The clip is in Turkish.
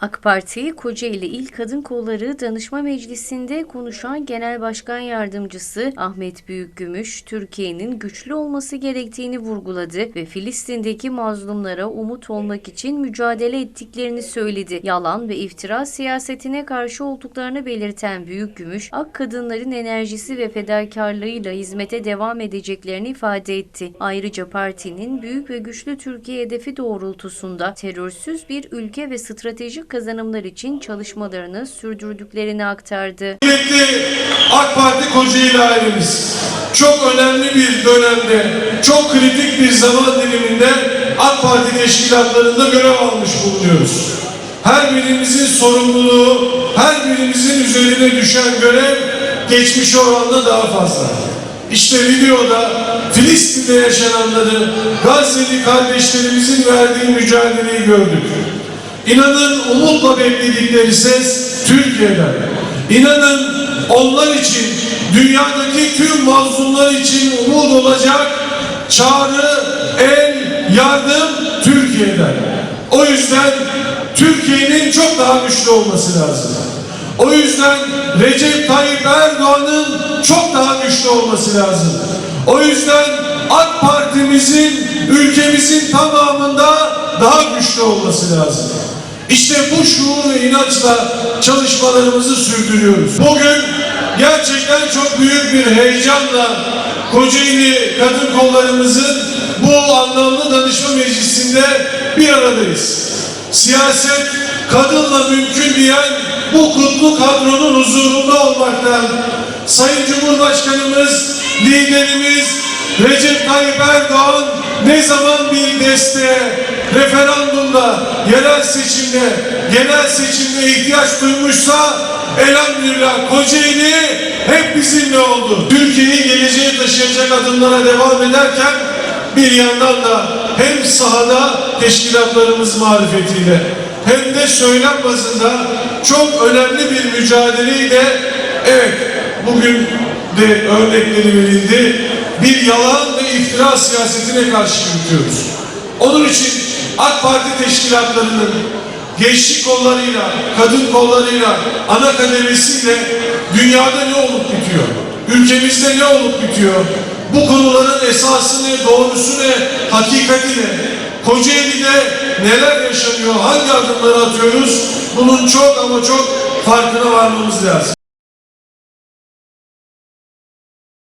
AK Parti Kocaeli İl Kadın Kolları Danışma Meclisi'nde konuşan Genel Başkan Yardımcısı Ahmet Büyükgümüş, Türkiye'nin güçlü olması gerektiğini vurguladı ve Filistin'deki mazlumlara umut olmak için mücadele ettiklerini söyledi. Yalan ve iftira siyasetine karşı olduklarını belirten Büyükgümüş, ak kadınların enerjisi ve fedakarlığıyla hizmete devam edeceklerini ifade etti. Ayrıca partinin büyük ve güçlü Türkiye hedefi doğrultusunda terörsüz bir ülke ve stratejik kazanımlar için çalışmalarını sürdürdüklerini aktardı. Kıymetli AK Parti Kocaeli ailemiz çok önemli bir dönemde, çok kritik bir zaman diliminde AK Parti teşkilatlarında görev almış bulunuyoruz. Her birimizin sorumluluğu, her birimizin üzerine düşen görev geçmiş oranla daha fazla. İşte videoda Filistin'de yaşananları, Gazze'li kardeşlerimizin verdiği mücadeleyi gördük. İnanın umutla bekledikleri ses Türkiye'den. İnanın onlar için, dünyadaki tüm mazlumlar için umut olacak çağrı, el, yardım Türkiye'den. O yüzden Türkiye'nin çok daha güçlü olması lazım. O yüzden Recep Tayyip Erdoğan'ın çok daha güçlü olması lazım. O yüzden AK Parti'mizin ülkemizin tamamında daha güçlü olması lazım. İşte bu şuur ve inançla çalışmalarımızı sürdürüyoruz. Bugün gerçekten çok büyük bir heyecanla Kocaeli Kadın Kollarımızın bu anlamlı danışma meclisinde bir aradayız. Siyaset kadınla mümkün diyen bu kutlu kadronun huzurunda olmaktan Sayın Cumhurbaşkanımız, liderimiz Recep Tayyip Erdoğan ne zaman bir desteğe, referandumda, yerel seçimde, genel seçimde ihtiyaç duymuşsa elhamdülillah Kocaeli hep bizimle oldu. Türkiye'yi geleceğe taşıyacak adımlara devam ederken bir yandan da hem sahada teşkilatlarımız marifetiyle hem de söylem bazında çok önemli bir mücadeleyle evet bugün de örnekleri verildi bir yalan ve iftira siyasetine karşı yürütüyoruz. Onun için AK Parti teşkilatlarının gençlik kollarıyla, kadın kollarıyla, ana kademesiyle dünyada ne olup bitiyor? Ülkemizde ne olup bitiyor? Bu konuların esası ne, doğrusu ne? Kocaeli'de neler yaşanıyor, hangi adımları atıyoruz? Bunun çok ama çok farkına varmamız lazım.